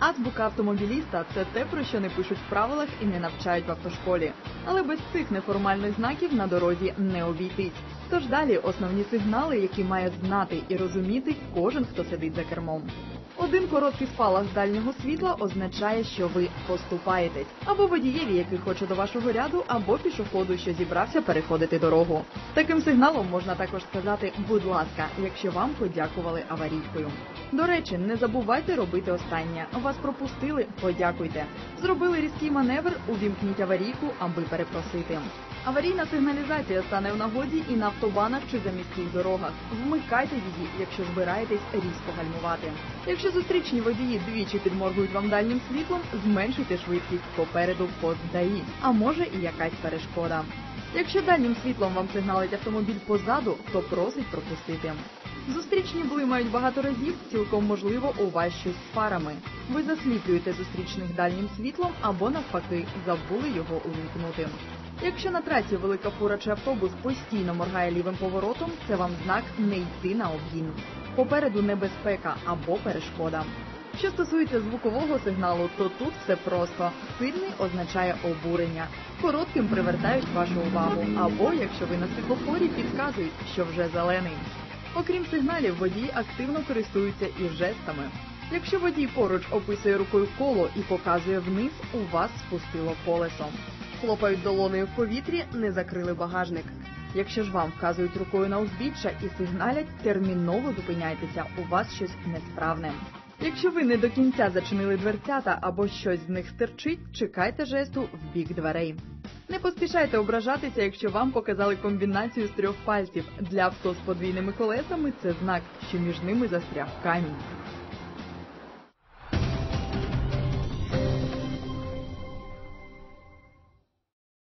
Азбука автомобіліста це те, про що не пишуть в правилах і не навчають в автошколі. Але без цих неформальних знаків на дорозі не обійтись. Тож далі основні сигнали, які має знати і розуміти кожен, хто сидить за кермом. Один короткий спалах дальнього світла означає, що ви поступаєтесь, або водієві, який хоче до вашого ряду, або пішоходу, що зібрався переходити дорогу. Таким сигналом можна також сказати будь ласка, якщо вам подякували аварійкою. До речі, не забувайте робити останнє. Вас пропустили, подякуйте. Зробили різкий маневр, увімкніть аварійку, аби перепросити. Аварійна сигналізація стане в нагоді і на автобанах чи заміських дорогах. Вмикайте її, якщо збираєтесь різко гальмувати. Якщо зустрічні водії двічі підморгують вам дальнім світлом, зменшуйте швидкість попереду пост а може і якась перешкода. Якщо дальнім світлом вам сигналить автомобіль позаду, то просить пропустити. Зустрічні блимають багато разів, цілком можливо, у вас щось з фарами. Ви засліплюєте зустрічних дальнім світлом або навпаки забули його увімкнути. Якщо на трасі велика фура чи автобус постійно моргає лівим поворотом, це вам знак не йти на обгін. Попереду небезпека або перешкода. Що стосується звукового сигналу, то тут все просто. Сильний означає обурення. Коротким привертають вашу увагу. Або, якщо ви на світлофорі, підказують, що вже зелений. Окрім сигналів, водії активно користуються і жестами. Якщо водій поруч описує рукою коло і показує вниз, у вас спустило колесо. Хлопають долонею в повітрі, не закрили багажник. Якщо ж вам вказують рукою на узбіччя і сигналять, терміново зупиняйтеся, у вас щось несправне. Якщо ви не до кінця зачинили дверцята або щось з них стерчить, чекайте жесту в бік дверей. Не поспішайте ображатися, якщо вам показали комбінацію з трьох пальців. Для авто з подвійними колесами це знак, що між ними застряг камінь.